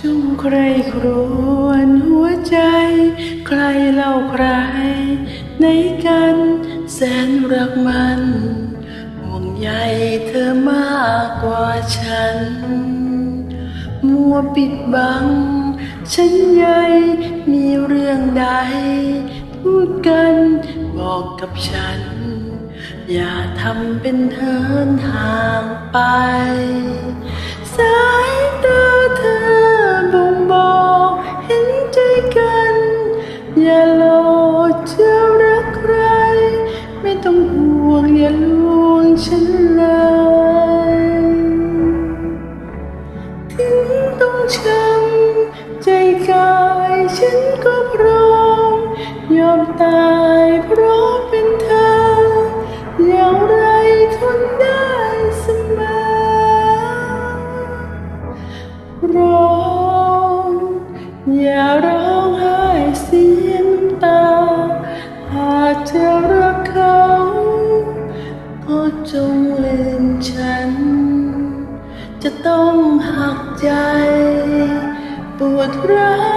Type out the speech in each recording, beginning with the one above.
จงใครครวญหัวใจ ใครเล่าใคร ในกันแสนรักมัน ห่วงใยเธอมากกว่าฉัน มัวปิดบัง ฉันใยมีเรื่องใด พูดกันบอกกับฉัน อย่าทำเป็นเทินห่างไป สายตาเธอ วงอย่าลวงฉันเลยถึงต้องช้ำใจกายฉันก็พร้อม ยอมตายเพราะเป็นเธอ อย่างไรทนได้เสมอร้องอย่าร้ ปวดร้าว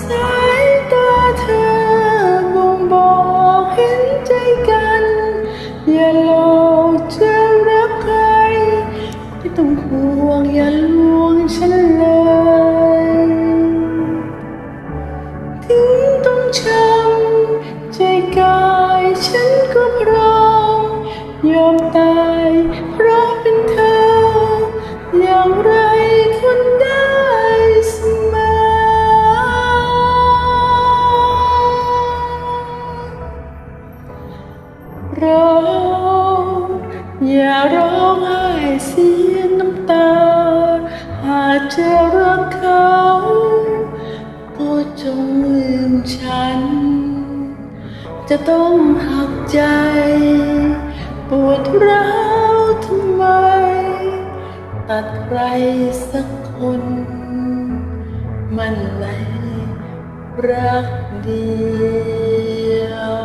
สายตาเธอบ่งบอกเห็นใจกัน อย่าหลอกจะรักใคร ไม่ต้องห่วงอย่าลวงฉันเลย ถึงต้องช้ำใจกายฉันก็พร้อมยอมตาย ร้องอย่าร้องไห้เสียน้ำตา หากจะรักเขาก็จงลืมฉัน จะต้องหักใจ ปวดร้าวทำไม ตัดใครสักคน มันในรักเดียว